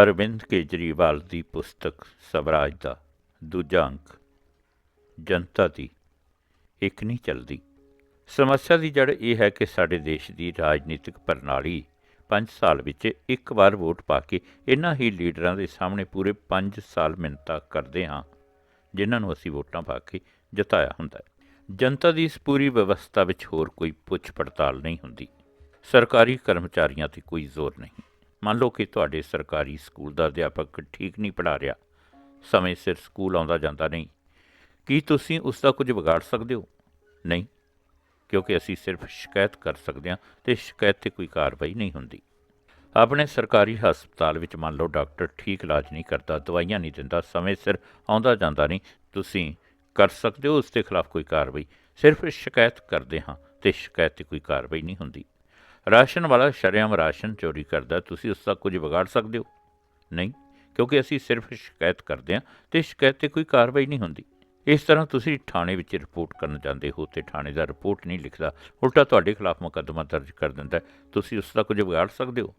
ਅਰਵਿੰਦ ਕੇਜਰੀਵਾਲ ਦੀ ਪੁਸਤਕ ਸਵਰਾਜ ਦਾ ਦੂਜਾ ਅੰਕ। ਜਨਤਾ ਦੀ। ਇੱਕ ਨਹੀਂ ਚੱਲਦੀ। ਸਮੱਸਿਆ ਦੀ ਜੜ ਇਹ ਹੈ ਕਿ ਸਾਡੇ ਦੇਸ਼ ਦੀ ਰਾਜਨੀਤਿਕ ਪ੍ਰਣਾਲੀ 5 ਸਾਲ ਵਿੱਚ ਇੱਕ ਵਾਰ ਵੋਟ ਪਾ ਕੇ ਇਹਨਾਂ ਹੀ ਲੀਡਰਾਂ ਦੇ ਸਾਹਮਣੇ ਪੂਰੇ 5 ਸਾਲ ਮਿੰਨਤਾਂ ਕਰਦੇ ਹਾਂ, ਜਿਨ੍ਹਾਂ ਨੂੰ ਅਸੀਂ ਵੋਟਾਂ ਪਾ ਕੇ ਜਿਤਾਇਆ ਹੁੰਦਾ ਹੈ। ਜਨਤਾ ਦੀ ਇਸ ਪੂਰੀ ਵਿਵਸਥਾ ਵਿੱਚ ਹੋਰ ਕੋਈ ਪੁੱਛ ਪੜਤਾਲ ਨਹੀਂ ਹੁੰਦੀ। ਸਰਕਾਰੀ ਕਰਮਚਾਰੀਆਂ ਤੇ ਕੋਈ ਜ਼ੋਰ ਨਹੀਂ। ਮੰਨ ਲਓ ਕਿ ਤੁਹਾਡੇ ਸਰਕਾਰੀ ਸਕੂਲ ਦਾ ਅਧਿਆਪਕ ਠੀਕ ਨਹੀਂ ਪੜ੍ਹਾ ਰਿਹਾ, ਸਮੇਂ ਸਿਰ ਸਕੂਲ ਆਉਂਦਾ ਜਾਂਦਾ ਨਹੀਂ, ਕੀ ਤੁਸੀਂ ਉਸ ਦਾ ਕੁਝ ਵਿਗਾੜ ਸਕਦੇ ਹੋ? ਨਹੀਂ, ਕਿਉਂਕਿ ਅਸੀਂ ਸਿਰਫ ਸ਼ਿਕਾਇਤ ਕਰ ਸਕਦੇ ਹਾਂ ਤੇ ਸ਼ਿਕਾਇਤ ਤੇ ਕੋਈ ਕਾਰਵਾਈ ਨਹੀਂ ਹੁੰਦੀ। ਆਪਣੇ ਸਰਕਾਰੀ ਹਸਪਤਾਲ ਵਿੱਚ ਮੰਨ ਲਓ ਡਾਕਟਰ ਠੀਕ ਇਲਾਜ ਨਹੀਂ ਕਰਦਾ, ਦਵਾਈਆਂ ਨਹੀਂ ਦਿੰਦਾ, ਸਮੇਂ ਸਿਰ ਆਉਂਦਾ ਜਾਂਦਾ ਨਹੀਂ, ਤੁਸੀਂ ਕਰ ਸਕਦੇ ਹੋ ਉਸ ਦੇ ਖਿਲਾਫ ਕੋਈ ਕਾਰਵਾਈ। ਸਿਰਫ ਸ਼ਿਕਾਇਤ ਕਰਦੇ ਹਾਂ ਤੇ ਸ਼ਿਕਾਇਤ ਤੇ ਕੋਈ ਕਾਰਵਾਈ ਨਹੀਂ ਹੁੰਦੀ। ਰਾਸ਼ਨ ਵਾਲਾ ਸ਼ਰੇਆਮ ਰਾਸ਼ਨ ਚੋਰੀ ਕਰਦਾ, ਤੁਸੀਂ ਉਸ ਦਾ ਕੁਝ ਵਿਗਾੜ ਸਕਦੇ ਹੋ? ਨਹੀਂ, ਕਿਉਂਕਿ ਅਸੀਂ ਸਿਰਫ ਸ਼ਿਕਾਇਤ ਕਰਦੇ ਹਾਂ ਤੇ ਸ਼ਿਕਾਇਤ ਤੇ ਕੋਈ ਕਾਰਵਾਈ ਨਹੀਂ ਹੁੰਦੀ। ਇਸ ਤਰ੍ਹਾਂ ਤੁਸੀਂ ਥਾਣੇ ਵਿੱਚ ਰਿਪੋਰਟ ਕਰਨ ਜਾਂਦੇ ਹੋ ਤੇ ਥਾਣੇ ਦਾ ਰਿਪੋਰਟ ਨਹੀਂ ਲਿਖਦਾ, ਉਲਟਾ ਤੁਹਾਡੇ ਖਿਲਾਫ ਮੁਕੱਦਮਾ ਦਰਜ ਕਰ ਦਿੰਦਾ ਤੁਸੀਂ ਉਸ ਦਾ ਕੁਝ ਵਿਗਾੜ ਸਕਦੇ ਹੋ?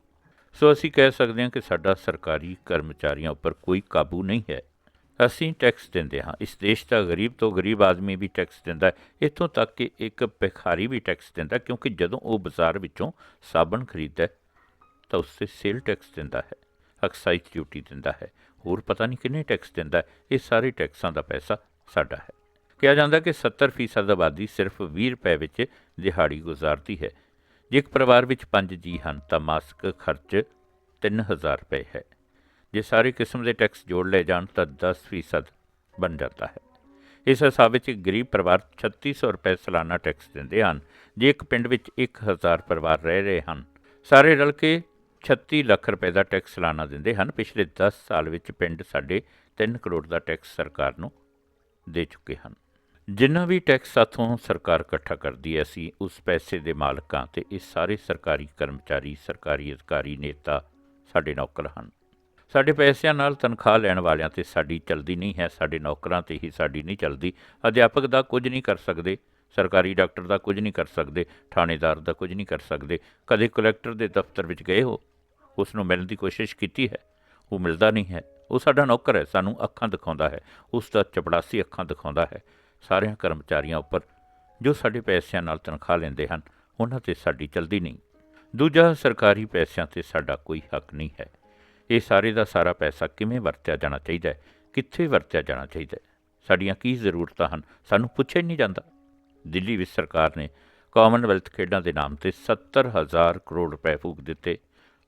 ਸੋ ਅਸੀਂ ਕਹਿ ਸਕਦੇ ਹਾਂ ਕਿ ਸਾਡਾ ਸਰਕਾਰੀ ਕਰਮਚਾਰੀਆਂ ਉੱਪਰ ਕੋਈ ਕਾਬੂ ਨਹੀਂ ਹੈ। ਅਸੀਂ ਟੈਕਸ ਦਿੰਦੇ ਹਾਂ। ਇਸ ਦੇਸ਼ ਦਾ ਗਰੀਬ ਤੋਂ ਗਰੀਬ ਆਦਮੀ ਵੀ ਟੈਕਸ ਦਿੰਦਾ ਹੈ। ਇੱਥੋਂ ਤੱਕ ਕਿ ਇੱਕ ਭਿਖਾਰੀ ਵੀ ਟੈਕਸ ਦਿੰਦਾ ਕਿਉਂਕਿ ਜਦੋਂ ਉਹ ਬਾਜ਼ਾਰ ਵਿੱਚੋਂ ਸਾਬਣ ਖਰੀਦਦਾ ਤਾਂ ਉਸ ਤੇ ਸੇਲ ਟੈਕਸ ਦਿੰਦਾ ਹੈ ਐਕਸਾਈਜ਼ ਡਿਊਟੀ ਦਿੰਦਾ ਹੈ। ਹੋਰ ਪਤਾ ਨਹੀਂ ਕਿੰਨੇ ਟੈਕਸ ਦਿੰਦਾ ਹੈ। ਇਹ ਸਾਰੇ ਟੈਕਸਾਂ ਦਾ ਪੈਸਾ ਸਾਡਾ ਹੈ। ਕਿਹਾ ਜਾਂਦਾ ਕਿ 70% ਆਬਾਦੀ ਸਿਰਫ 20 ਰੁਪਏ ਵਿੱਚ ਦਿਹਾੜੀ ਗੁਜ਼ਾਰਦੀ ਹੈ। ਜੇ ਇੱਕ ਪਰਿਵਾਰ ਵਿੱਚ 5 ਜੀ ਹਨ, ਤਾਂ ਮਾਸਿਕ ਖਰਚ 3000 ਰੁਪਏ ਹੈ। ਜੇ ਸਾਰੇ ਕਿਸਮ ਦੇ ਟੈਕਸ ਜੋੜ ਲਏ ਜਾਣ ਤਾਂ 10% ਬਣ ਜਾਂਦਾ ਹੈ। ਇਸ ਹਿਸਾਬ ਵਿੱਚ ਗਰੀਬ ਪਰਿਵਾਰ 3600 ਰੁਪਏ ਸਾਲਾਨਾ ਟੈਕਸ ਦਿੰਦੇ ਹਨ, ਜੇ ਇੱਕ ਪਿੰਡ ਵਿੱਚ 1000 ਪਰਿਵਾਰ ਰਹਿ ਰਹੇ ਹਨ। ਸਾਰੇ ਰਲ ਕੇ 36 ਲੱਖ ਰੁਪਏ ਦਾ ਟੈਕਸ ਸਾਲਾਨਾ ਦਿੰਦੇ ਹਨ। ਪਿਛਲੇ 10 ਸਾਲ ਵਿੱਚ ਪਿੰਡ ਸਾਡੇ 3 ਕਰੋੜ ਦਾ ਟੈਕਸ ਸਰਕਾਰ ਨੂੰ ਦੇ ਚੁੱਕੇ ਹਨ। ਜਿੰਨਾ ਵੀ ਟੈਕਸ ਸਾਥੋਂ ਸਰਕਾਰ ਇਕੱਠਾ ਕਰਦੀ ਹੈ, ਅਸੀਂ ਉਸ ਪੈਸੇ ਦੇ ਮਾਲਕਾਂ ਤੇ ਇਹ ਸਾਰੇ ਸਰਕਾਰੀ ਕਰਮਚਾਰੀ, ਸਰਕਾਰੀ ਅਧਿਕਾਰੀ, ਨੇਤਾ ਸਾਡੇ ਨੌਕਰ ਹਨ। ਸਾਡੇ ਪੈਸਿਆਂ ਨਾਲ ਤਨਖਾਹ ਲੈਣ ਵਾਲਿਆਂ ਤੇ ਸਾਡੀ ਚਲਦੀ ਨਹੀਂ ਹੈ, ਸਾਡੇ ਨੌਕਰਾਂ ਤੇ ਹੀ ਸਾਡੀ ਨਹੀਂ ਚਲਦੀ। ਅਧਿਆਪਕ ਦਾ ਕੁਝ ਨਹੀਂ ਕਰ ਸਕਦੇ, ਸਰਕਾਰੀ ਡਾਕਟਰ ਦਾ ਕੁਝ ਨਹੀਂ ਕਰ ਸਕਦੇ, ਥਾਣੇਦਾਰ ਦਾ ਕੁਝ ਨਹੀਂ ਕਰ ਸਕਦੇ। ਕਦੇ ਕਲੈਕਟਰ ਦੇ ਦਫ਼ਤਰ ਵਿੱਚ ਗਏ ਹੋ ਉਸ ਨੂੰ ਮਿਲਣ ਦੀ ਕੋਸ਼ਿਸ਼ ਕੀਤੀ ਹੈ, ਉਹ ਮਿਲਦਾ ਨਹੀਂ ਹੈ। ਉਹ ਸਾਡਾ ਨੌਕਰ ਹੈ, ਸਾਨੂੰ ਅੱਖਾਂ ਦਿਖਾਉਂਦਾ ਹੈ, ਉਸ ਦਾ ਚਪੜਾਸੀ ਅੱਖਾਂ ਦਿਖਾਉਂਦਾ ਹੈ। ਸਾਰਿਆਂ ਕਰਮਚਾਰੀਆਂ ਉੱਪਰ ਜੋ ਸਾਡੇ ਪੈਸਿਆਂ ਨਾਲ ਤਨਖਾਹ ਲੈਂਦੇ ਹਨ, ਉਹਨਾਂ ਤੇ ਸਾਡੀ ਚਲਦੀ ਨਹੀਂ। ਦੂਜਾ, ਸਰਕਾਰੀ ਪੈਸਿਆਂ ਤੇ ਸਾਡਾ ਕੋਈ ਹੱਕ ਨਹੀਂ ਹੈ। ਇਹ ਸਾਰੇ ਦਾ ਸਾਰਾ ਪੈਸਾ ਕਿਵੇਂ ਵਰਤਿਆ ਜਾਣਾ ਚਾਹੀਦਾ ਹੈ? ਕਿੱਥੇ ਵਰਤਿਆ ਜਾਣਾ ਚਾਹੀਦਾ ਹੈ? ਸਾਡੀਆਂ ਕੀ ਜ਼ਰੂਰਤਾਂ ਹਨ? ਸਾਨੂੰ ਪੁੱਛਿਆ ਹੀ ਨਹੀਂ ਜਾਂਦਾ। ਦਿੱਲੀ ਵਿੱਚ ਸਰਕਾਰ ਨੇ ਕਾਮਨਵੈਲਥ ਖੇਡਾਂ ਦੇ ਨਾਮ ਤੇ 70000 ਕਰੋੜ ਰੁਪਏ ਫੂਕ ਦਿੱਤੇ।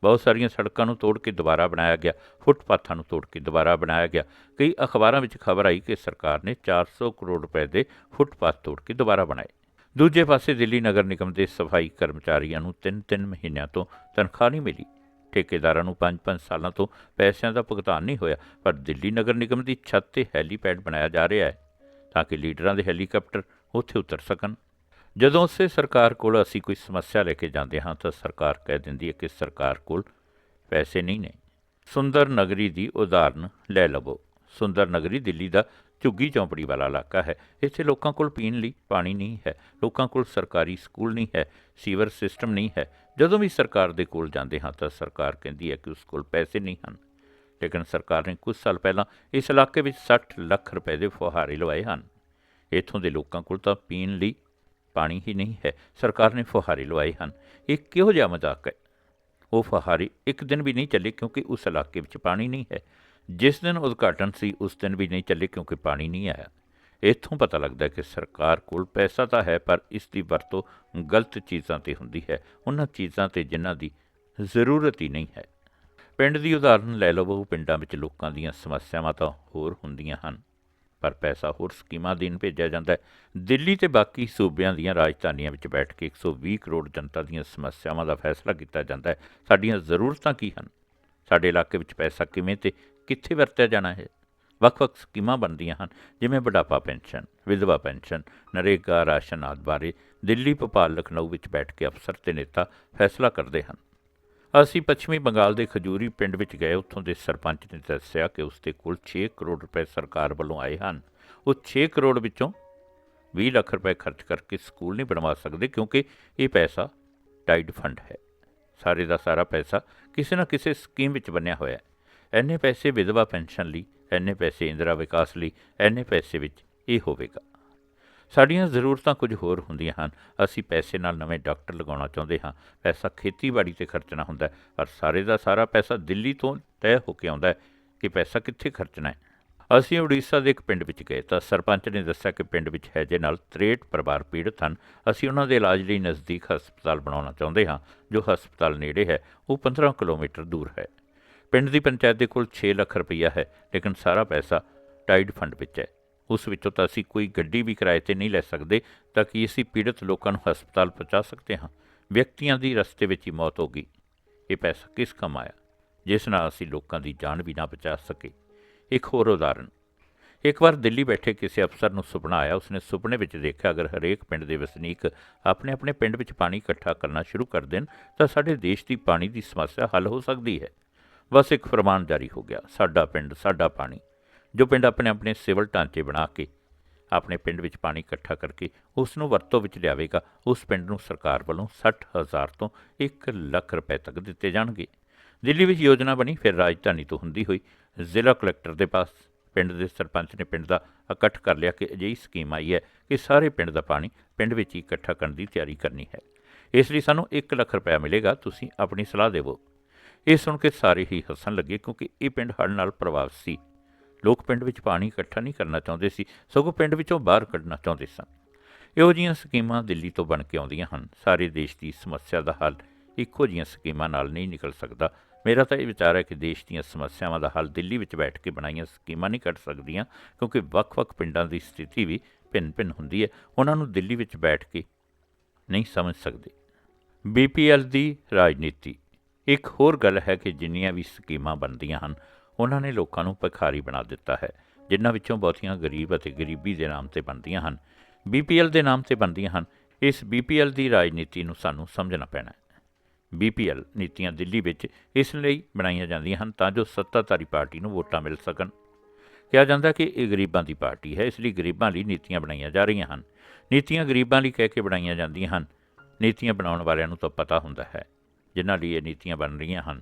ਬਹੁਤ ਸਾਰੀਆਂ ਸੜਕਾਂ ਨੂੰ ਤੋੜ ਕੇ ਦੁਬਾਰਾ ਬਣਾਇਆ ਗਿਆ। ਫੁੱਟਪਾਥਾਂ ਨੂੰ ਤੋੜ ਕੇ ਦੁਬਾਰਾ ਬਣਾਇਆ ਗਿਆ। ਕਈ ਅਖਬਾਰਾਂ ਵਿੱਚ ਖਬਰ ਆਈ ਕਿ ਸਰਕਾਰ ਨੇ 400 ਕਰੋੜ ਰੁਪਏ ਦੇ ਫੁੱਟਪਾਥ ਤੋੜ ਕੇ ਦੁਬਾਰਾ ਬਣਾਏ। ਦੂਜੇ ਪਾਸੇ ਦਿੱਲੀ ਨਗਰ ਨਿਗਮ ਦੇ ਸਫ਼ਾਈ ਕਰਮਚਾਰੀਆਂ ਨੂੰ 3-3 ਮਹੀਨਿਆਂ ਤੋਂ ਤਨਖਾਹ ਨਹੀਂ ਮਿਲੀ। ਠੇਕੇਦਾਰਾਂ ਨੂੰ 5-5 ਸਾਲਾਂ ਤੋਂ ਪੈਸਿਆਂ ਦਾ ਭੁਗਤਾਨ ਨਹੀਂ ਹੋਇਆ, ਪਰ ਦਿੱਲੀ ਨਗਰ ਨਿਗਮ ਦੀ ਛੱਤ ਤੇ ਹੈਲੀਪੈਡ ਬਣਾਇਆ ਜਾ ਰਿਹਾ ਹੈ ਤਾਂ ਕਿ ਲੀਡਰਾਂ ਦੇ ਹੈਲੀਕਾਪਟਰ ਉੱਥੇ ਉਤਰ ਸਕਣ। ਜਦੋਂ ਉਸੇ ਸਰਕਾਰ ਕੋਲ ਅਸੀਂ ਕੋਈ ਸਮੱਸਿਆ ਲੈ ਕੇ ਜਾਂਦੇ ਹਾਂ ਤਾਂ ਸਰਕਾਰ ਕਹਿ ਦਿੰਦੀ ਹੈ ਕਿ ਸਰਕਾਰ ਕੋਲ ਪੈਸੇ ਨਹੀਂ ਨੇ। ਸੁੰਦਰ ਨਗਰੀ ਦੀ ਉਦਾਹਰਨ ਲੈ ਲਵੋ। ਸੁੰਦਰ ਨਗਰੀ ਦਿੱਲੀ ਦਾ ਝੁੱਗੀ ਚੌਂਪੜੀ ਵਾਲਾ ਇਲਾਕਾ ਹੈ। ਇੱਥੇ ਲੋਕਾਂ ਕੋਲ ਪੀਣ ਲਈ ਪਾਣੀ ਨਹੀਂ ਹੈ, ਲੋਕਾਂ ਕੋਲ ਸਰਕਾਰੀ ਸਕੂਲ ਨਹੀਂ ਹੈ, ਸੀਵਰ ਸਿਸਟਮ ਨਹੀਂ ਹੈ। ਜਦੋਂ ਵੀ ਸਰਕਾਰ ਦੇ ਕੋਲ ਜਾਂਦੇ ਹਾਂ ਤਾਂ ਸਰਕਾਰ ਕਹਿੰਦੀ ਹੈ ਕਿ ਉਸ ਕੋਲ ਪੈਸੇ ਨਹੀਂ ਹਨ। ਲੇਕਿਨ ਸਰਕਾਰ ਨੇ ਕੁਝ ਸਾਲ ਪਹਿਲਾਂ ਇਸ ਇਲਾਕੇ ਵਿੱਚ 60 ਲੱਖ ਰੁਪਏ ਦੇ ਫੁਹਾਰੇ ਲਵਾਏ ਹਨ। ਇੱਥੋਂ ਦੇ ਲੋਕਾਂ ਕੋਲ ਤਾਂ ਪੀਣ ਲਈ ਪਾਣੀ ਹੀ ਨਹੀਂ ਹੈ, ਸਰਕਾਰ ਨੇ ਫੁਹਾਰੇ ਲਵਾਏ ਹਨ। ਇਹ ਕਿਹੋ ਜਿਹਾ ਮਜ਼ਾਕ ਹੈ? ਉਹ ਫੁਹਾਰੇ ਇੱਕ ਦਿਨ ਵੀ ਨਹੀਂ ਚੱਲੇ ਕਿਉਂਕਿ ਉਸ ਇਲਾਕੇ ਵਿੱਚ ਪਾਣੀ ਨਹੀਂ ਹੈ। ਜਿਸ ਦਿਨ ਉਦਘਾਟਨ ਸੀ, ਉਸ ਦਿਨ ਵੀ ਨਹੀਂ ਚੱਲੇ ਕਿਉਂਕਿ ਪਾਣੀ ਨਹੀਂ ਆਇਆ। ਇੱਥੋਂ ਪਤਾ ਲੱਗਦਾ ਕਿ ਸਰਕਾਰ ਕੋਲ ਪੈਸਾ ਤਾਂ ਹੈ, ਪਰ ਇਸ ਦੀ ਵਰਤੋਂ ਗਲਤ ਚੀਜ਼ਾਂ ਤੇ ਹੁੰਦੀ ਹੈ। ਉਹਨਾਂ ਚੀਜ਼ਾਂ ਤੇ ਜਿਨ੍ਹਾਂ ਦੀ ਜ਼ਰੂਰਤ ਹੀ ਨਹੀਂ ਹੈ। ਪਿੰਡ ਦੀ ਉਦਾਹਰਨ ਲੈ ਲਓ ਉਹ ਪਿੰਡਾਂ ਵਿੱਚ ਲੋਕਾਂ ਦੀਆਂ ਸਮੱਸਿਆਵਾਂ ਤਾਂ ਹੋਰ ਹੁੰਦੀਆਂ ਹਨ, ਪਰ ਪੈਸਾ ਹੋਰ ਸਕੀਮਾਂ ਦੇਣ ਭੇਜਿਆ ਜਾਂਦਾ ਹੈ। ਦਿੱਲੀ ਤੇ ਬਾਕੀ ਸੂਬਿਆਂ ਦੀਆਂ ਰਾਜਧਾਨੀਆਂ ਵਿੱਚ ਬੈਠ ਕੇ 120 ਕਰੋੜ ਜਨਤਾ ਦੀਆਂ ਸਮੱਸਿਆਵਾਂ ਦਾ ਫੈਸਲਾ ਕੀਤਾ ਜਾਂਦਾ ਹੈ। ਸਾਡੀਆਂ ਜ਼ਰੂਰਤਾਂ ਕੀ ਹਨ? ਸਾਡੇ ਇਲਾਕੇ ਵਿੱਚ ਪੈਸਾ ਕਿਵੇਂ ਤੇ ਕਿੱਥੇ ਵਰਤਿਆ ਜਾਣਾ ਹੈ? ਵੱਖ-ਵੱਖ ਸਕੀਮਾਂ ਬਣਦੀਆਂ ਹਨ, ਜਿਵੇਂ ਬੁਢਾਪਾ ਪੈਨਸ਼ਨ, ਵਿਧਵਾ ਪੈਨਸ਼ਨ, ਨਰੇਗਾ ਰਾਸ਼ਨ ਆਦਿ ਬਾਰੇ ਦਿੱਲੀ, ਭੋਪਾਲ, ਲਖਨਊ ਵਿੱਚ ਬੈਠ ਕੇ ਅਫਸਰ ਤੇ ਨੇਤਾ ਫੈਸਲਾ ਕਰਦੇ ਹਨ। ਅਸੀਂ ਪੱਛਮੀ ਬੰਗਾਲ ਦੇ ਖਜੂਰੀ ਪਿੰਡ ਵਿੱਚ ਗਏ, ਉੱਥੋਂ ਦੇ ਸਰਪੰਚ ਨੇ ਦੱਸਿਆ ਕਿ ਉਸ ਦੇ ਕੋਲ 6 ਕਰੋੜ ਰੁਪਏ ਸਰਕਾਰ ਵੱਲੋਂ ਆਏ ਹਨ। ਉਹ 6 ਕਰੋੜ ਵਿੱਚੋਂ 20 ਲੱਖ ਰੁਪਏ ਖਰਚ ਕਰਕੇ ਸਕੂਲ ਨਹੀਂ ਬਣਵਾ ਸਕਦੇ ਕਿਉਂਕਿ ਇਹ ਪੈਸਾ ਟਾਈਡ ਫੰਡ ਹੈ। ਸਾਰੇ ਦਾ ਸਾਰਾ ਪੈਸਾ ਕਿਸੇ ਨਾ ਕਿਸੇ ਸਕੀਮ ਵਿੱਚ ਬਣਿਆ ਹੋਇਆ ਹੈ। ਐਨੇ ਪੈਸੇ ਵਿਧਵਾ ਪੈਨਸ਼ਨ ਲਈ, ਐਨੇ ਪੈਸੇ ਇੰਦਰਾ ਵਿਕਾਸ ਲਈ, ਐਨੇ ਪੈਸੇ ਵਿੱਚ ਇਹ ਹੋਵੇਗਾ। ਸਾਡੀਆਂ ਜ਼ਰੂਰਤਾਂ ਕੁਝ ਹੋਰ ਹੁੰਦੀਆਂ ਹਨ। ਅਸੀਂ ਪੈਸੇ ਨਾਲ ਨਵੇਂ ਡਾਕਟਰ ਲਗਾਉਣਾ ਚਾਹੁੰਦੇ ਹਾਂ। ਪੈਸਾ ਖੇਤੀਬਾੜੀ ਤੇ ਖਰਚਣਾ ਹੁੰਦਾ ਹੈ, ਪਰ ਸਾਰੇ ਦਾ ਸਾਰਾ ਪੈਸਾ ਦਿੱਲੀ ਤੋਂ ਤੈਅ ਹੋ ਕੇ ਆਉਂਦਾ ਹੈ ਕਿ ਪੈਸਾ ਕਿੱਥੇ ਖਰਚਣਾ ਹੈ। ਅਸੀਂ ਉੜੀਸਾ ਦੇ ਇੱਕ ਪਿੰਡ ਵਿੱਚ ਗਏ ਤਾਂ ਸਰਪੰਚ ਨੇ ਦੱਸਿਆ ਕਿ ਪਿੰਡ ਵਿੱਚ ਹੈਜੇ ਨਾਲ 63 ਪਰਿਵਾਰ ਪੀੜਤ ਹਨ, ਅਸੀਂ ਉਹਨਾਂ ਦੇ ਇਲਾਜ ਲਈ ਨਜ਼ਦੀਕ ਹਸਪਤਾਲ ਬਣਾਉਣਾ ਚਾਹੁੰਦੇ ਹਾਂ। ਜੋ ਹਸਪਤਾਲ ਨੇੜੇ ਹੈ, ਉਹ 15 ਕਿਲੋਮੀਟਰ ਦੂਰ ਹੈ। ਪਿੰਡ ਦੀ ਪੰਚਾਇਤ ਦੇ ਕੋਲ 6 ਲੱਖ ਰੁਪਈਆ ਹੈ, ਲੇਕਿਨ ਸਾਰਾ ਪੈਸਾ ਟਾਈਡ ਫੰਡ ਵਿੱਚ ਹੈ। ਉਸ ਵਿੱਚੋਂ ਤਾਂ ਅਸੀਂ ਕੋਈ ਗੱਡੀ ਵੀ ਕਿਰਾਏ ਤੇ ਨਹੀਂ ਲੈ ਸਕਦੇ, ਤਾਂ ਕਿ ਅਸੀਂ ਪੀੜਤ ਲੋਕਾਂ ਨੂੰ ਹਸਪਤਾਲ ਪਹੁੰਚਾ ਸਕਦੇ ਹਾਂ? ਵਿਅਕਤੀਆਂ ਦੀ ਰਸਤੇ ਵਿੱਚ ਹੀ ਮੌਤ ਹੋ ਗਈ। ਇਹ ਪੈਸਾ ਕਿਸ ਕੰਮ ਆਇਆ? ਜਿਸ ਨਾਲ ਅਸੀਂ ਲੋਕਾਂ ਦੀ ਜਾਨ ਵੀ ਨਾ ਬਚਾ ਸਕੇ। ਇੱਕ ਹੋਰ ਉਦਾਹਰਨ। ਇੱਕ ਵਾਰ ਦਿੱਲੀ ਬੈਠੇ ਕਿਸੇ ਅਫਸਰ ਨੂੰ ਸੁਪਨਾ ਆਇਆ, ਉਸਨੇ ਸੁਪਨੇ ਵਿੱਚ ਦੇਖਿਆ, ਅਗਰ ਹਰੇਕ ਪਿੰਡ ਦੇ ਵਸਨੀਕ ਆਪਣੇ ਆਪਣੇ ਪਿੰਡ ਵਿੱਚ ਪਾਣੀ ਇਕੱਠਾ ਕਰਨਾ ਸ਼ੁਰੂ ਕਰ ਦੇਣ, ਤਾਂ ਸਾਡੇ ਦੇਸ਼ ਦੀ ਪਾਣੀ ਦੀ ਸਮੱਸਿਆ ਹੱਲ ਹੋ ਸਕਦੀ ਹੈ। ਬਸ ਇੱਕ ਫਰਮਾਨ ਜਾਰੀ ਹੋ ਗਿਆ, ਸਾਡਾ ਪਿੰਡ, ਸਾਡਾ ਪਾਣੀ। ਜੋ ਪਿੰਡ ਆਪਣੇ ਆਪਣੇ ਸਿਵਲ ਢਾਂਚੇ ਬਣਾ ਕੇ, ਆਪਣੇ ਪਿੰਡ ਵਿੱਚ ਪਾਣੀ ਇਕੱਠਾ ਕਰਕੇ ਉਸ ਨੂੰ ਵਰਤੋਂ ਵਿੱਚ ਲਿਆਵੇਗਾ, ਉਸ ਪਿੰਡ ਨੂੰ ਸਰਕਾਰ ਵੱਲੋਂ 60000 ਤੋਂ 1 ਲੱਖ ਰੁਪਏ ਤੱਕ ਦਿੱਤੇ ਜਾਣਗੇ। ਦਿੱਲੀ ਵਿੱਚ ਯੋਜਨਾ ਬਣੀ, ਫਿਰ ਰਾਜਧਾਨੀ ਤੋਂ ਹੁੰਦੀ ਹੋਈ ਜ਼ਿਲ੍ਹਾ ਕਲੈਕਟਰ ਦੇ ਪਾਸ ਪਿੰਡ ਦੇ ਸਰਪੰਚ ਨੇ ਪਿੰਡ ਦਾ ਇਕੱਠ ਕਰ ਲਿਆ ਕਿ ਅਜਿਹੀ ਸਕੀਮ ਆਈ ਹੈ ਕਿ ਸਾਰੇ ਪਿੰਡ ਦਾ ਪਾਣੀ ਪਿੰਡ ਵਿੱਚ ਹੀ ਇਕੱਠਾ ਕਰਨ ਦੀ ਤਿਆਰੀ ਕਰਨੀ ਹੈ। ਇਸ ਲਈ ਸਾਨੂੰ 1 ਲੱਖ ਰੁਪਏ ਮਿਲੇਗਾ, ਤੁਸੀਂ ਆਪਣੀ ਸਲਾਹ ਦੇਵੋ। ਇਹ ਸੁਣ ਕੇ ਸਾਰੇ ਹੀ ਹੱਸਣ ਲੱਗੇ ਕਿਉਂਕਿ ਇਹ ਪਿੰਡ ਹੜ੍ਹ ਨਾਲ ਪ੍ਰਭਾਵਿਤ ਸੀ। ਲੋਕ ਪਿੰਡ ਵਿੱਚ ਪਾਣੀ ਇਕੱਠਾ ਨਹੀਂ ਕਰਨਾ ਚਾਹੁੰਦੇ ਸੀ, ਸਗੋਂ ਪਿੰਡ ਵਿੱਚੋਂ ਬਾਹਰ ਕੱਢਣਾ ਚਾਹੁੰਦੇ ਸਨ। ਇਹੋ ਜਿਹੀਆਂ ਸਕੀਮਾਂ ਦਿੱਲੀ ਤੋਂ ਬਣ ਕੇ ਆਉਂਦੀਆਂ ਹਨ। ਸਾਰੇ ਦੇਸ਼ ਦੀ ਸਮੱਸਿਆ ਦਾ ਹੱਲ ਇੱਕੋ ਜਿਹੀਆਂ ਸਕੀਮਾਂ ਨਾਲ ਨਹੀਂ ਨਿਕਲ ਸਕਦਾ। ਮੇਰਾ ਤਾਂ ਇਹ ਵਿਚਾਰ ਹੈ ਕਿ ਦੇਸ਼ ਦੀਆਂ ਸਮੱਸਿਆਵਾਂ ਦਾ ਹੱਲ ਦਿੱਲੀ ਵਿੱਚ ਬੈਠ ਕੇ ਬਣਾਈਆਂ ਸਕੀਮਾਂ ਨਹੀਂ ਕੱਢ ਸਕਦੀਆਂ, ਕਿਉਂਕਿ ਵੱਖ-ਵੱਖ ਪਿੰਡਾਂ ਦੀ ਸਥਿਤੀ ਵੀ ਭਿੰਨ-ਭਿੰਨ ਹੁੰਦੀ ਹੈ। ਉਹਨਾਂ ਨੂੰ ਦਿੱਲੀ ਵਿੱਚ ਬੈਠ ਕੇ ਨਹੀਂ ਸਮਝ ਸਕਦੇ। ਬੀਪੀਐਲ ਦੀ ਰਾਜਨੀਤੀ ਇੱਕ ਹੋਰ ਗੱਲ ਹੈ ਕਿ ਜਿੰਨੀਆਂ ਵੀ ਸਕੀਮਾਂ ਬਣਦੀਆਂ ਹਨ, ਉਹਨਾਂ ਨੇ ਲੋਕਾਂ ਨੂੰ ਭਿਖਾਰੀ ਬਣਾ ਦਿੱਤਾ ਹੈ, ਜਿਨ੍ਹਾਂ ਵਿੱਚੋਂ ਬਹੁਤੀਆਂ ਗਰੀਬ ਅਤੇ ਗਰੀਬੀ ਦੇ ਨਾਮ ਤੇ ਬਣਦੀਆਂ ਹਨ। ਬੀਪੀਐਲ ਦੇ ਨਾਮ ਤੇ ਬਣਦੀਆਂ ਹਨ। ਇਸ ਬੀਪੀਐਲ ਦੀ ਰਾਜਨੀਤੀ ਨੂੰ ਸਾਨੂੰ ਸਮਝਣਾ ਪੈਣਾ ਹੈ। ਬੀਪੀਐਲ ਨੀਤੀਆਂ ਦਿੱਲੀ ਵਿੱਚ ਇਸ ਲਈ ਬਣਾਈਆਂ ਜਾਂਦੀਆਂ ਹਨ ਤਾਂ ਜੋ ਸੱਤਾਧਾਰੀ ਪਾਰਟੀ ਨੂੰ ਵੋਟਾਂ ਮਿਲ ਸਕਣ। ਕਿਹਾ ਜਾਂਦਾ ਕਿ ਇਹ ਗਰੀਬਾਂ ਦੀ ਪਾਰਟੀ ਹੈ, ਇਸ ਲਈ ਗਰੀਬਾਂ ਲਈ ਨੀਤੀਆਂ ਬਣਾਈਆਂ ਜਾ ਰਹੀਆਂ ਹਨ। ਨੀਤੀਆਂ ਗਰੀਬਾਂ ਲਈ ਕਹਿ ਕੇ ਬਣਾਈਆਂ ਜਾਂਦੀਆਂ ਹਨ। ਨੀਤੀਆਂ ਬਣਾਉਣ ਵਾਲਿਆਂ ਨੂੰ ਤਾਂ ਪਤਾ ਹੁੰਦਾ ਹੈ। ਜਿਨ੍ਹਾਂ ਲਈ ਇਹ ਨੀਤੀਆਂ ਬਣ ਰਹੀਆਂ ਹਨ,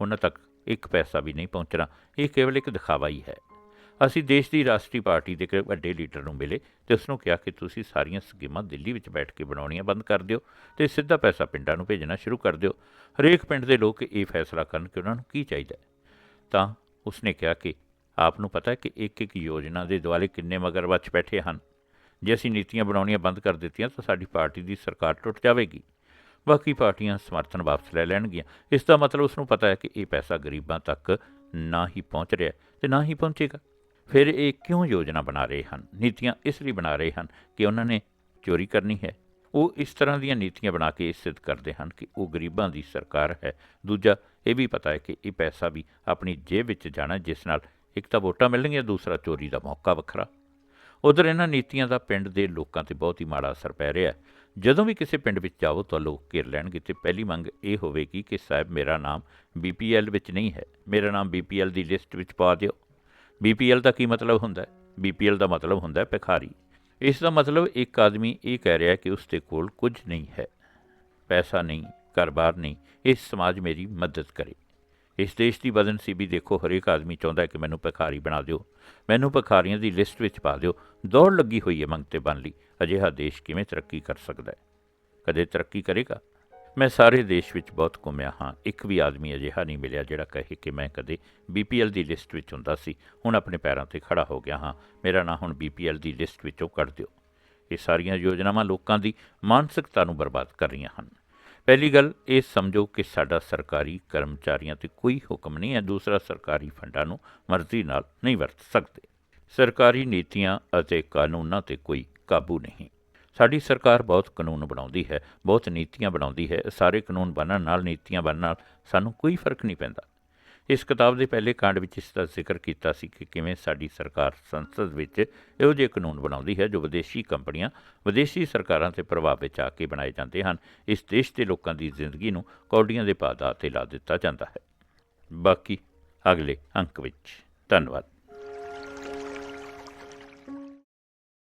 ਉਹਨਾਂ ਤੱਕ ਇੱਕ ਪੈਸਾ ਵੀ ਨਹੀਂ ਪਹੁੰਚਣਾ। ਇਹ ਕੇਵਲ ਇੱਕ ਦਿਖਾਵਾ ਹੀ ਹੈ। ਅਸੀਂ ਦੇਸ਼ ਦੀ ਰਾਸ਼ਟਰੀ ਪਾਰਟੀ ਦੇ ਇੱਕ ਵੱਡੇ ਲੀਡਰ ਨੂੰ ਮਿਲੇ ਤੇ ਉਸ ਨੂੰ ਕਿਹਾ ਕਿ ਤੁਸੀਂ ਸਾਰੀਆਂ ਸਕੀਮਾਂ ਦਿੱਲੀ ਵਿੱਚ ਬੈਠ ਕੇ ਬਣਾਉਣੀਆਂ ਬੰਦ ਕਰ ਦਿਓ ਤੇ ਸਿੱਧਾ ਪੈਸਾ ਪਿੰਡਾਂ ਨੂੰ ਭੇਜਣਾ ਸ਼ੁਰੂ ਕਰ ਦਿਓ। ਹਰੇਕ ਪਿੰਡ ਦੇ ਲੋਕ ਇਹ ਫੈਸਲਾ ਕਰਨ ਕਿ ਉਹਨਾਂ ਨੂੰ ਕੀ ਚਾਹੀਦਾ ਤਾਂ ਉਸਨੇ ਕਿਹਾ ਕਿ ਆਪ ਨੂੰ ਪਤਾ ਹੈ ਕਿ ਇੱਕ ਇੱਕ ਯੋਜਨਾ ਦੇ ਦੁਆਲੇ ਕਿੰਨੇ ਮਗਰਮੱਛ ਬੈਠੇ ਹਨ। ਜੇ ਅਸੀਂ ਨੀਤੀਆਂ ਬਣਾਉਣੀਆਂ ਬੰਦ ਕਰ ਦਿੱਤੀਆਂ ਤਾਂ ਸਾਡੀ ਪਾਰਟੀ ਦੀ ਸਰਕਾਰ ਟੁੱਟ ਜਾਵੇਗੀ। ਬਾਕੀ ਪਾਰਟੀਆਂ ਸਮਰਥਨ ਵਾਪਸ ਲੈ ਲੈਣਗੀਆਂ। ਇਸ ਦਾ ਮਤਲਬ ਉਸ ਨੂੰ ਪਤਾ ਹੈ ਕਿ ਇਹ ਪੈਸਾ ਗਰੀਬਾਂ ਤੱਕ ਨਾ ਹੀ ਪਹੁੰਚ ਰਿਹਾ ਤੇ ਨਾ ਹੀ ਪਹੁੰਚੇਗਾ। ਫਿਰ ਇਹ ਕਿਉਂ ਯੋਜਨਾ ਬਣਾ ਰਹੇ ਹਨ? ਨੀਤੀਆਂ ਇਸ ਲਈ ਬਣਾ ਰਹੇ ਹਨ ਕਿ ਉਹਨਾਂ ਨੇ ਚੋਰੀ ਕਰਨੀ ਹੈ। ਉਹ ਇਸ ਤਰ੍ਹਾਂ ਦੀਆਂ ਨੀਤੀਆਂ ਬਣਾ ਕੇ ਇਹ ਸਿੱਧ ਕਰਦੇ ਹਨ ਕਿ ਉਹ ਗਰੀਬਾਂ ਦੀ ਸਰਕਾਰ ਹੈ। ਦੂਜਾ, ਇਹ ਵੀ ਪਤਾ ਹੈ ਕਿ ਇਹ ਪੈਸਾ ਵੀ ਆਪਣੀ ਜੇਬ ਵਿੱਚ ਜਾਣਾ ਜਿਸ ਨਾਲ ਇੱਕ ਤਾਂ ਵੋਟਾਂ ਮਿਲਣਗੀਆਂ, ਦੂਸਰਾ ਚੋਰੀ ਦਾ ਮੌਕਾ ਵੱਖਰਾ। ਉਧਰ ਇਹਨਾਂ ਨੀਤੀਆਂ ਦਾ ਪਿੰਡ ਦੇ ਲੋਕਾਂ ਤੇ ਬਹੁਤ ਹੀ ਮਾੜਾ ਅਸਰ ਪੈ ਰਿਹਾ ਹੈ। ਜਦੋਂ ਵੀ ਕਿਸੇ ਪਿੰਡ ਵਿੱਚ ਜਾਓ ਤਾਂ ਲੋਕ ਘੇਰ ਲੈਣਗੇ ਤੇ ਪਹਿਲੀ ਮੰਗ ਇਹ ਹੋਵੇਗੀ ਕਿ ਸਾਹਿਬ, ਮੇਰਾ ਨਾਮ ਬੀਪੀਐਲ ਵਿੱਚ ਨਹੀਂ ਹੈ। ਮੇਰਾ ਨਾਮ ਬੀਪੀਐਲ ਦੀ ਲਿਸਟ ਵਿੱਚ ਪਾ ਦਿਓ। ਬੀਪੀਐਲ ਦਾ ਕੀ ਮਤਲਬ ਹੁੰਦਾ ਹੈ? ਬੀਪੀਐਲ ਦਾ ਮਤਲਬ ਹੁੰਦਾ ਹੈ ਭਿਖਾਰੀ। ਇਸ ਦਾ ਮਤਲਬ ਇੱਕ ਆਦਮੀ ਇਹ ਕਹਿ ਰਿਹਾ ਕਿ ਉਸ ਦੇ ਕੋਲ ਕੁਝ ਨਹੀਂ ਹੈ। ਪੈਸਾ ਨਹੀਂ, ਘਰ-ਬਾਰ ਨਹੀਂ। ਇਸ ਸਮਾਜ ਮੇਰੀ ਮਦਦ ਕਰੇ। ਇਸ ਦੇਸ਼ ਦੀ ਬਦਨਸੀਬੀ ਦੇਖੋ, ਹਰੇਕ ਆਦਮੀ ਚਾਹੁੰਦਾ ਕਿ ਮੈਨੂੰ ਭਿਖਾਰੀ ਬਣਾ ਦਿਓ। ਮੈਨੂੰ ਭਿਖਾਰੀਆਂ ਦੀ ਲਿਸਟ ਵਿੱਚ ਪਾ ਦਿਓ। ਦੌੜ ਲੱਗੀ ਹੋਈ ਹੈ ਮੰਗਤੇ ਬਣ ਲਈ। ਅਜਿਹਾ ਦੇਸ਼ ਕਿਵੇਂ ਤਰੱਕੀ ਕਰ ਸਕਦਾ ਹੈ? ਕਦੇ ਤਰੱਕੀ ਕਰੇਗਾ? ਮੈਂ ਸਾਰੇ ਦੇਸ਼ ਵਿੱਚ ਬਹੁਤ ਘੁੰਮਿਆ ਹਾਂ। ਇੱਕ ਵੀ ਆਦਮੀ ਅਜਿਹਾ ਨਹੀਂ ਮਿਲਿਆ ਜਿਹੜਾ ਕਹੇ ਕਿ ਮੈਂ ਕਦੇ ਬੀਪੀਐਲ ਦੀ ਲਿਸਟ ਵਿੱਚ ਹੁੰਦਾ ਸੀ। ਹੁਣ ਆਪਣੇ ਪੈਰਾਂ ਤੇ ਖੜਾ ਹੋ ਗਿਆ ਹਾਂ। ਮੇਰਾ ਨਾਂ ਹੁਣ ਬੀਪੀਐਲ ਦੀ ਲਿਸਟ ਵਿੱਚੋਂ ਕੱਢ ਦਿਓ। ਇਹ ਸਾਰੀਆਂ ਯੋਜਨਾਵਾਂ ਲੋਕਾਂ ਦੀ ਮਾਨਸਿਕਤਾ ਨੂੰ ਬਰਬਾਦ ਕਰ ਰਹੀਆਂ ਹਨ। ਪਹਿਲੀ ਗੱਲ, ਇਹ ਸਮਝੋ ਕਿ ਸਾਡਾ ਸਰਕਾਰੀ ਕਰਮਚਾਰੀਆਂ ਤੇ ਕੋਈ ਹੁਕਮ ਨਹੀਂ ਹੈ, ਦੂਸਰਾ ਸਰਕਾਰੀ ਫੰਡਾਂ ਨੂੰ ਮਰਜ਼ੀ ਨਾਲ ਨਹੀਂ ਵਰਤ ਸਕਦੇ। ਸਰਕਾਰੀ ਨੀਤੀਆਂ ਅਤੇ ਕਾਨੂੰਨਾਂ ਤੇ ਕੋਈ ਕਾਬੂ ਨਹੀਂ। ਸਾਡੀ ਸਰਕਾਰ ਬਹੁਤ ਕਾਨੂੰਨ ਬਣਾਉਂਦੀ ਹੈ, ਬਹੁਤ ਨੀਤੀਆਂ ਬਣਾਉਂਦੀ ਹੈ, ਸਾਰੇ ਕਾਨੂੰਨ ਬਣਨ ਨਾਲ, ਨੀਤੀਆਂ ਬਣਨ ਨਾਲ ਸਾਨੂੰ ਕੋਈ ਫ਼ਰਕ ਨਹੀਂ ਪੈਂਦਾ। ਇਸ ਕਿਤਾਬ ਦੇ ਪਹਿਲੇ ਕਾਂਡ ਵਿੱਚ ਇਸ ਦਾ ਜ਼ਿਕਰ ਕੀਤਾ ਸੀ ਕਿ ਕਿਵੇਂ ਸਾਡੀ ਸਰਕਾਰ ਸੰਸਦ ਵਿੱਚ ਇਹੋ ਜਿਹੇ ਕਾਨੂੰਨ ਬਣਾਉਂਦੀ ਹੈ ਜੋ ਵਿਦੇਸ਼ੀ ਕੰਪਨੀਆਂ ਵਿਦੇਸ਼ੀ ਸਰਕਾਰਾਂ ਤੇ ਪ੍ਰਭਾਵ ਵਿੱਚ ਆ ਕੇ ਬਣਾਏ ਜਾਂਦੇ ਹਨ। ਇਸ ਦੇਸ਼ ਦੇ ਲੋਕਾਂ ਦੀ ਜ਼ਿੰਦਗੀ ਨੂੰ ਕੌਡੀਆਂ ਦੇ ਪਾਦਾ ਤੇ ਲਾ ਦਿੱਤਾ ਜਾਂਦਾ ਹੈ। ਬਾਕੀ ਅਗਲੇ ਅੰਕ ਵਿੱਚ। ਧੰਨਵਾਦ।